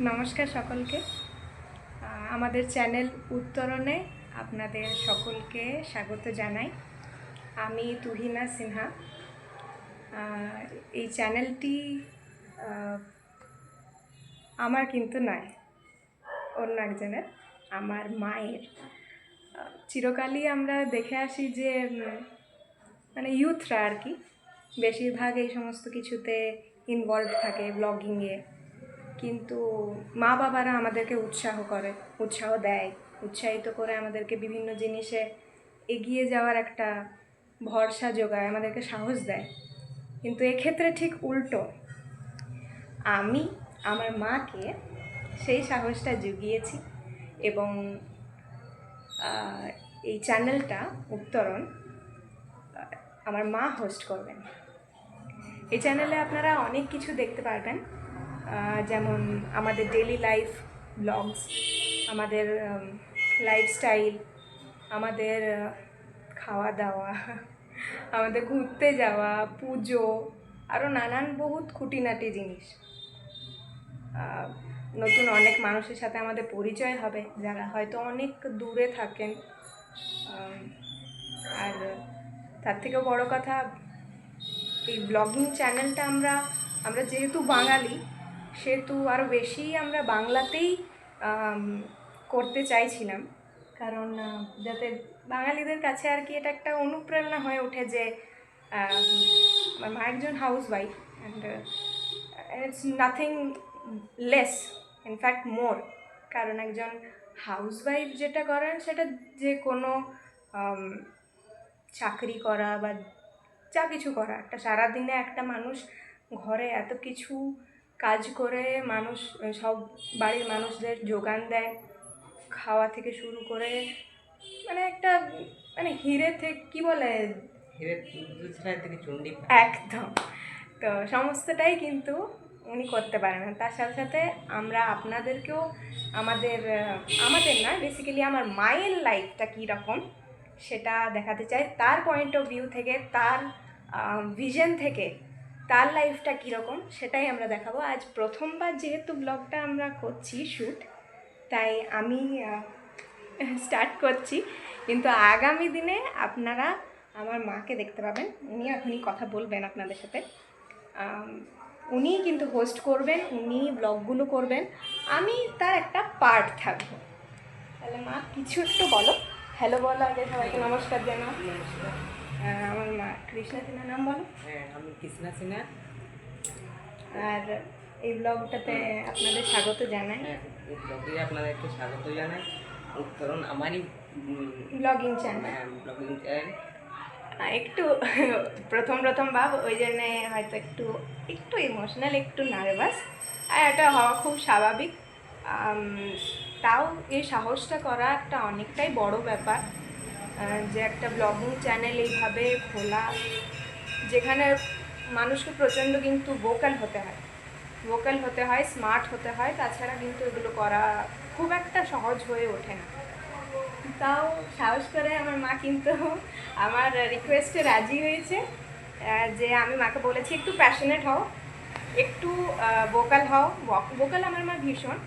নমস্কার সকলকে। আমাদের চ্যানেল উত্তরণে আপনাদের সকলকে স্বাগত জানাই। আমি তুহিনা সিনহা। এই চ্যানেলটি আমার কিন্তু নয়, অন্য একজনের, আমার মায়ের। চিরকালই আমরা দেখে আসি যে মানে ইউথরা আর কি, বেশিরভাগ এই সমস্ত কিছুতে ইনভলভ থাকে ব্লগিংয়ে কিন্তু মা বাবারা আমাদেরকে উৎসাহ করে, উৎসাহ দেয়। উৎসাহিত করে আমাদেরকে বিভিন্ন জিনিসে এগিয়ে যাওয়ার একটা ভরসা যোগায়, আমাদেরকে সাহস দেয়। কিন্তু এক্ষেত্রে ঠিক উল্টো। আমি আমার মাকে সেই সাহসটা জুগিয়েছি এবং এই চ্যানেলটা উত্তরণ আমার মা হোস্ট করবেন। এই চ্যানেলে আপনারা অনেক কিছু দেখতে পারবেন। যেমন আমাদের ডেলি লাইফ ব্লগস আমাদের লাইফস্টাইল আমাদের খাওয়া দাওয়া আমাদের ঘুরতে যাওয়া, পুজো আরও নানান বহুত খুঁটিনাটি জিনিস। নতুন অনেক মানুষের সাথে আমাদের পরিচয় হবে, যারা হয়তো অনেক দূরে থাকেন। আর তার থেকেও বড় কথা, এই ব্লগিং চ্যানেলটা আমরা আমরা যেহেতু বাঙালি সেহেতু আরও বেশি আমরা বাংলাতেই করতে চাইছিলাম। কারণ যাতে বাঙালিদের কাছে আর কি এটা একটা অনুপ্রেরণা হয়ে ওঠে যে আমার মা একজন house wife and it's nothing less in fact more কারণ একজন হাউস ওয়াইফ যেটা করেন সেটা যে কোনো চাকরি করা বা যা কিছু করা। একটা সারাদিনে একটা মানুষ ঘরে এত কিছু কাজ করে মানুষ সব বাড়ির মানুষদের যোগান দেয়। খাওয়া থেকে শুরু করে মানে একটা মানে হিরে থেকে কি বলে? হিরে থেকে একদম। তো সমস্তটাই কিন্তু উনি করতে পারেন না। তার সাথে সাথে আমরা আপনাদেরকেও আমাদের আমাদের না বেসিক্যালি আমার মায়ের লাইফটা কী রকম সেটা দেখাতে চাই। তার পয়েন্ট অফ ভিউ থেকে তার ভিশন থেকে তার লাইফটা কীরকম সেটাই আমরা দেখাবো। আজ প্রথমবার যেহেতু ব্লগটা আমরা করছি শ্যুট তাই আমি স্টার্ট করছি। কিন্তু আগামী দিনে আপনারা আমার মাকে দেখতে পাবেন। উনি এখনই কথা বলবেন আপনাদের সাথে। উনিই কিন্তু হোস্ট করবেন উনি ব্লগগুলো করবেন। আমি তার একটা পার্ট থাকব। তাহলে মা, কিছু একটু বলো। হ্যালো বলো আগে সবাইকে, নমস্কার জানাও। আহ, আমার মা। কৃষ্ণা সিনহা নাম বলো? হ্যাঁ আমি কৃষ্ণা সিনহা। আর এই ব্লগটাতে আপনাদের স্বাগত জানাই। হ্যাঁ এই ব্লগে আপনাদেরকে স্বাগত জানাই। উত্তরণ আমারই ব্লগিং চ্যানেল ব্লগিং চ্যানেল একটু প্রথম প্রথম ভাব ওই জন্যে হয়তো একটু একটু ইমোশনাল একটু নার্ভাস আর এটা হওয়া খুব স্বাভাবিক। তাও এই সাহসটা করা একটা অনেকটাই বড় ব্যাপার। যে একটা ব্লগিং চ্যানেল এইভাবে খোলা, যেখানে মানুষকে প্রচণ্ড কিন্তু ভোকাল হতে হয়। ভোকাল হতে হয় স্মার্ট হতে হয়, তাছাড়া কিন্তু এগুলো করা খুব একটা সহজ হয়ে ওঠে না। তাও সাহস করে আমার মা কিন্তু আমার রিকোয়েস্টে রাজি হয়েছে যে আমি মাকে বলেছি, একটু প্যাশনেট হও, একটু ভোকাল হও। ভোকাল আমার মা ভীষণ।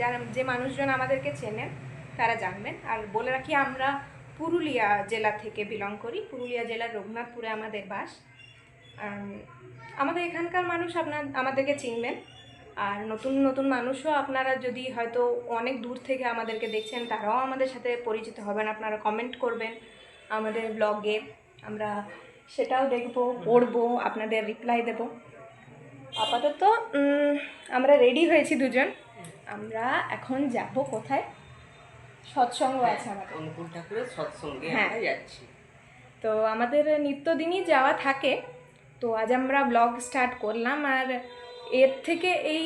যারা, যে মানুষজন আমাদেরকে চেনেন, তারা জানবেন। আর বলে রাখি, আমরা পুরুলিয়া জেলা থেকে বিলং করি। পুরুলিয়া জেলার রঘুনাথপুরে আমাদের বাস। আমাদের এখানকার মানুষ আপনার, আমাদেরকে চিনবেন। আর নতুন নতুন মানুষও আপনারা যদি হয়তো অনেক দূর থেকে আমাদেরকে দেখছেন, তারাও আমাদের সাথে পরিচিত হবেন। আপনারা কমেন্ট করবেন আমাদের ব্লগে আমরা সেটাও দেখব, পড়ব, আপনাদের রিপ্লাই দেব। আপাতত আমরা রেডি হয়েছি দুজন। আমরা এখন যাব কোথায়? সৎসঙ্গ আছে আমাদের। অনুকূল ঠাকুরের সৎসঙ্গে হ্যাঁ। যাচ্ছি। তো আমাদের নিত্যদিনই যাওয়া থাকে। তো আজ আমরা ব্লগ স্টার্ট করলাম আর এর থেকে এই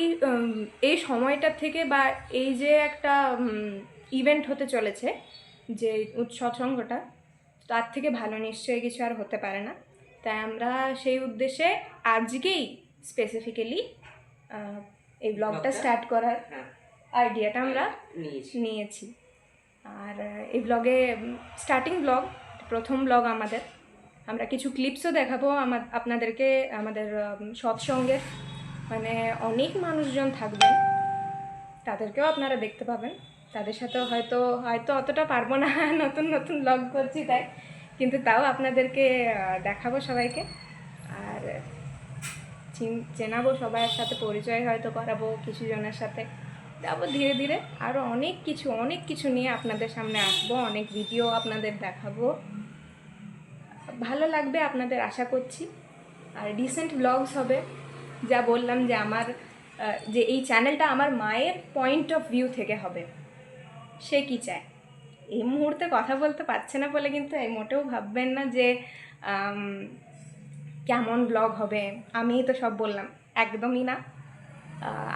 এই সময়টা থেকে বা এই যে একটা ইভেন্ট হতে চলেছে যে উৎসৎসঙ্গটা তার থেকে ভালো নিশ্চয়ই কিছু আর হতে পারে না। তাই আমরা সেই উদ্দেশ্যে আজকেই স্পেসিফিক্যালি এই ব্লগটা? স্টার্ট করার হ্যাঁ। আইডিয়াটা আমরা নিয়েছি। নিয়েছি। আর এই ব্লগে স্টার্টিং ব্লগ প্রথম ব্লগ আমাদের। আমরা কিছু ক্লিপসও দেখাবো আমার আপনাদেরকে, আমাদের সৎসঙ্গের মানে অনেক মানুষজন থাকবেন, তাদেরকেও আপনারা দেখতে পাবেন। তাদের সাথে হয়তো হয়তো অতটা পারব না, নতুন নতুন ব্লগ করছি তাই। কিন্তু তাও আপনাদেরকে দেখাবো সবাইকে। আর চেনাবো সবার সাথে, পরিচয় হয়তো করাবো কিছু জনের সাথে। যাব ধীরে ধীরে আরও অনেক কিছু অনেক কিছু নিয়ে আপনাদের সামনে আসব, অনেক ভিডিও আপনাদের দেখাবো। ভালো লাগবে আপনাদের আশা করছি। আর রিসেন্ট ব্লগস হবে। যা বললাম যে আমার যে এই চ্যানেলটা আমার মায়ের পয়েন্ট অফ ভিউ থেকে হবে। সে কি চায়? এই মুহূর্তে কথা বলতে পারছে না বলে কিন্তু এই মোটেও ভাববেন না যে কেমন ব্লগ হবে। আমিই তো সব বললাম। একদমই না।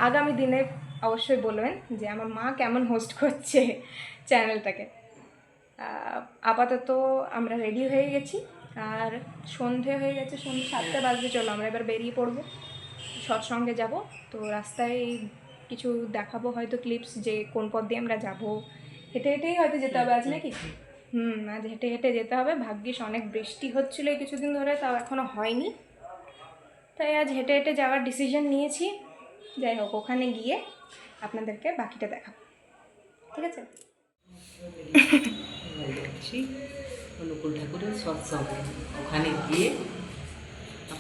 আগামী দিনে অবশ্যই বলবেন যে আমার মা কেমন হোস্ট করছে চ্যানেলটাকে আপাতত আমরা রেডি হয়ে গেছি, আর সন্ধে হয়ে গেছে, সন্ধে সাতটা বাজতে চলো আমরা এবার বেরিয়ে পড়ব। সৎসঙ্গে যাব, তো রাস্তায় কিছু দেখাবো, হয়তো ক্লিপস যে কোন পথ দিয়ে আমরা যাব। হেঁটে হেঁটেই হয়তো যেতে হবে আজ নাকি? হুম, আজ হেঁটে হেঁটে যেতে হবে। ভাগ্যিস অনেক বৃষ্টি হচ্ছিল কিছুদিন ধরে, তাও এখনও হয়নি। তাই আজ হেঁটে হেঁটে যাওয়ার ডিসিশন নিয়েছি। যাই হোক, ওখানে গিয়ে আপনাদেরকে বাকিটা দেখাবো। ঠিক আছে? অনুকূল ঠাকুরের সৎসঙ্গ ওখানে গিয়ে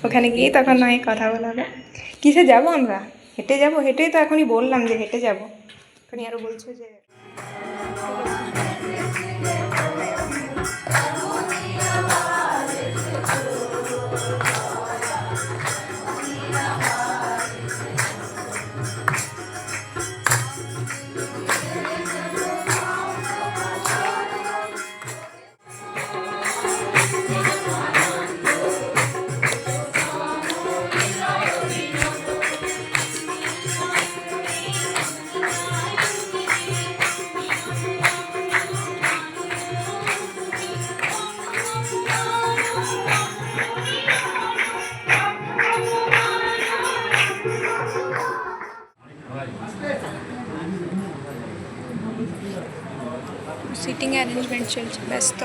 ওখানে গিয়ে তখন নয় কথা বলা হবে। কিসে যাব আমরা? হেঁটে যাব? হেঁটেই তো এখনই বললাম যে হেঁটে যাব। এখনই আরও বলছো যে চলছে ব্যস্ত।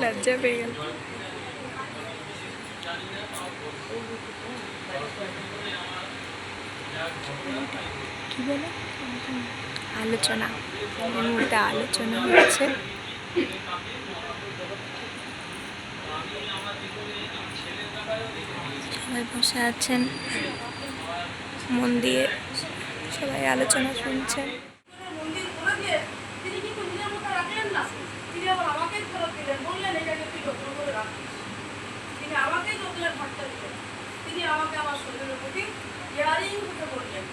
লজ্জা পেয়ে গেল। কি বলে? আলোচনা। এই মুহূর্তে আলোচনা হচ্ছে। সবাই বসে আছেন। মন দিয়ে সবাই আলোচনা শুনছেন। আমাকে আমার শরীরের প্রতি কেয়ারিং হতে বললেন।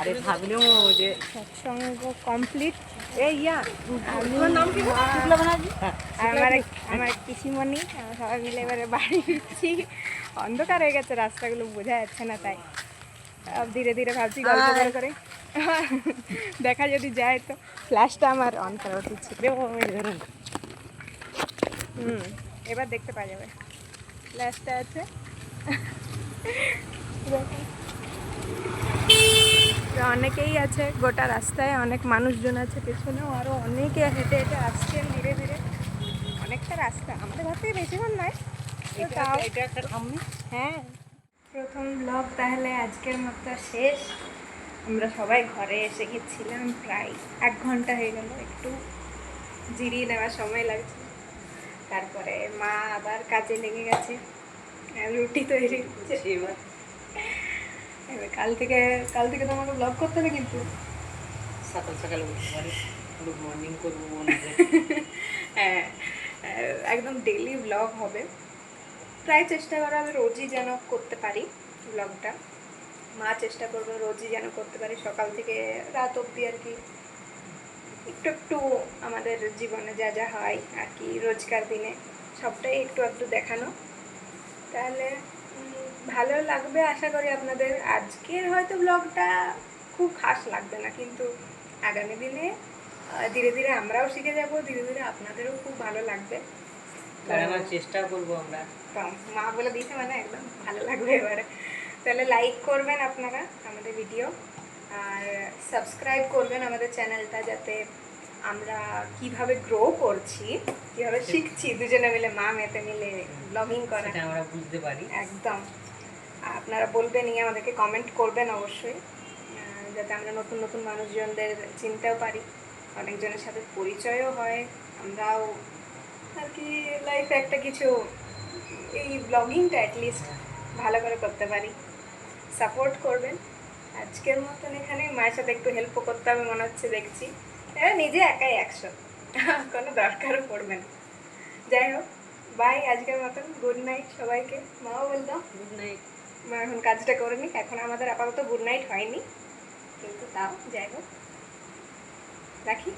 আরে ভাবলেও যে সৎসঙ্গ কমপ্লিট এই ইয়া। নাম কি আমার আমার পিসিমণি। আমরা সবাই মিলে এবারে বাড়ি ফিরছি। অন্ধকার হয়ে গেছে রাস্তাগুলো বোঝা যাচ্ছে না তাই। ধীরে ধীরে ভাবছি গল্প করে করে। দেখা যদি যায় তো। ফ্ল্যাশটা আমার অন করা উচিত ছিল। হুম এবার দেখতে পাওয়া যাবে। ফ্ল্যাশটা আছে। অনেকেই আছে গোটা রাস্তায় অনেক মানুষজন আছে পেছনেও আরও অনেকে হেঁটে হেঁটে আসছেন ধীরে ধীরে। অনেকটা রাস্তা আমাদের ঘর থেকে বেশিক্ষণ নয় তাও হ্যাঁ প্রথম ব্লগ তাহলে আজকের মতো শেষ। আমরা সবাই ঘরে এসে গেছিলাম প্রায় এক ঘণ্টা হয়ে গেল একটু জিরিয়ে নেওয়ার সময় লাগছে। তারপরে মা আবার কাজে লেগে গেছে রুটি তৈরি হচ্ছে এবার কাল থেকে কাল থেকে তোমাকে ব্লগ করতে হবে কিন্তু। সকাল সকাল উঠতে পারি গুড মর্নিং করব বন্ধুদের হ্যাঁ একদম ডেলি ব্লগ হবে। প্রায় চেষ্টা করা হবে রোজই যেন করতে পারি ব্লগটা মা চেষ্টা করবে রোজই যেন করতে পারি। সকাল থেকে রাত অবধি আর কি একটু একটু আমাদের জীবনে যা যা হয় আর কি রোজকার দিনে। সবটাই একটু একটু দেখানো। তাহলে ভালো লাগবে আশা করি আপনাদের। আজকের হয়তো ব্লগটা খুব খাস লাগবে না কিন্তু আগামী দিনে ধীরে ধীরে আমরাও শিখে যাব ধীরে ধীরে আপনাদেরও খুব ভালো লাগবে। লাগানোর চেষ্টা করব আমরা। মা বলে দিয়েছে মানে একদম ভালো লাগবে এবারে। তাহলে লাইক করবেন আপনারা আমাদের ভিডিও আর সাবস্ক্রাইব করবেন আমাদের চ্যানেলটা যাতে আমরা কীভাবে গ্রো করছি কীভাবে শিখছি দুজনে মিলে মা মেতে মিলে ব্লগিং করা। আমরা বুঝতে পারি। একদম। আপনারা বলবেন এই আমাদেরকে কমেন্ট করবেন অবশ্যই যাতে আমরা নতুন নতুন মানুষজনদের চিনতেও পারি, অনেকজনের সাথে পরিচয়ও হয়, আমরাও আর কি লাইফে একটা কিছু, এই ব্লগিংটা অ্যাটলিস্ট ভালো করে করতে পারি। সাপোর্ট করবেন। আজকের মতন এখানে মায়ের সাথে একটু হেল্পও করতে হবে মনে হচ্ছে, দেখছি। হ্যাঁ নিজে একাই একশো। কোনো দরকারও পড়বে না। যাই হোক বাই আজকের মতন। গুড নাইট সবাইকে। মাও বলতাম গুড নাইট এখন কাজটা করে নিক। এখন আমাদের আপাতত গুড নাইট হয়নি। কিন্তু তাও যাই হোক। রাখি?